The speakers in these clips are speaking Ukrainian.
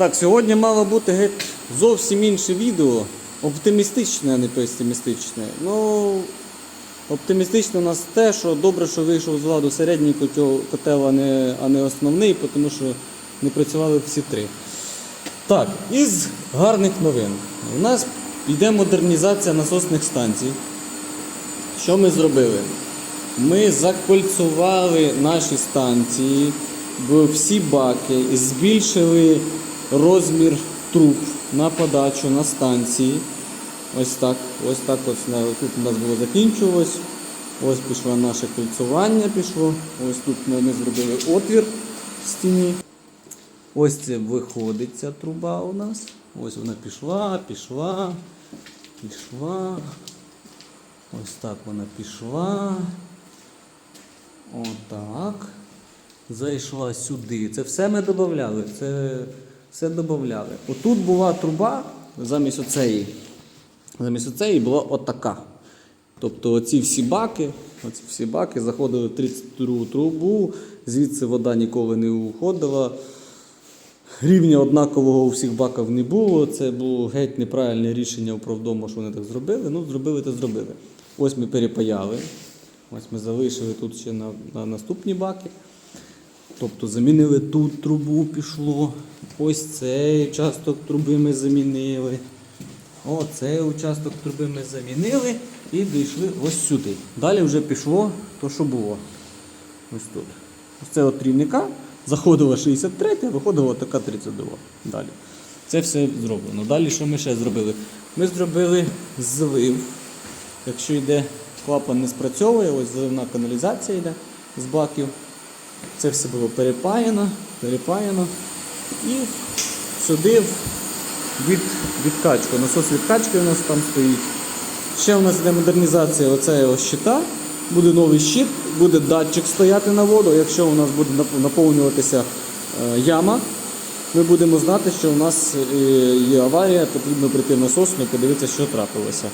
Так, сьогодні мало бути геть зовсім інше відео. Оптимістичне, а не песимістичне. Ну, оптимістично у нас те, що добре, що вийшов з ладу середній котел, котел а, не, а не основний, тому що не працювали всі три. Так, із гарних новин. У нас йде модернізація насосних станцій. Що ми зробили? Ми закольцували наші станції всі баки, збільшили розмір труб на подачу на станції. Ось так. Ось так ось тут у нас було закінчувалось. Ось пішло наше кольцування пішло. Ось тут ми, зробили отвір в стіні. Ось це виходить ця труба у нас. Ось вона пішла, пішла, пішла. Ось так вона пішла. Отак. Зайшла сюди. Це все ми додавали. Це все додавали. Отут була труба замість оцеї. Замість оцеї була отака. Тобто оці всі баки, оці всі баки заходили в 32 трубу, звідси вода ніколи не уходила. Рівня однакового у всіх баків не було. Це було геть неправильне рішення управдому, що вони так зробили. Ну, зробили то зробили. Ось ми перепаяли. Ось ми залишили тут ще на, на наступні баки. Тобто замінили тут трубу пішло. Ось цей участок труби ми замінили. Оцей участок труби ми замінили і дійшли ось сюди. Далі вже пішло то, що було. Ось тут. Ось це от трійника. Заходила 63, а виходила така 32. Далі. Це все зроблено. Далі що ми ще зробили? Ми зробили злив. Якщо йде клапан не спрацьовує, ось зливна каналізація йде з баків. Це все було перепаяно, перепаяно. І сюди від, відкачку. Насос відкачки у нас там стоїть. Ще у нас йде модернізація ось щита. Буде новий щит, буде датчик стояти на воду. Якщо у нас буде наповнюватися е, яма, ми будемо знати, що у нас е, є аварія, потрібно прийти в насосну і подивитися, що трапилося.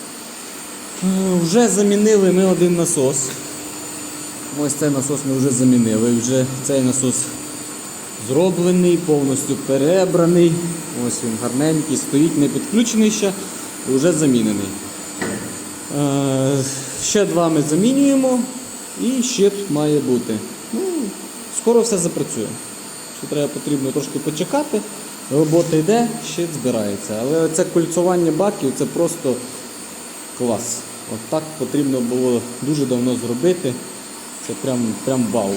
Е, Вже замінили ми один насос. Ось цей насос ми вже замінили. Вже цей насос зроблений, повністю перебраний. Ось він гарненький, стоїть, не підключений ще, вже замінений. Е, Ще два ми замінюємо і щит має бути. Ну, скоро все запрацює. Що треба потрібно трошки почекати. Робота йде, щит збирається. Але це кольцування баків це просто клас. От так потрібно було дуже давно зробити. Це прям, прям вау.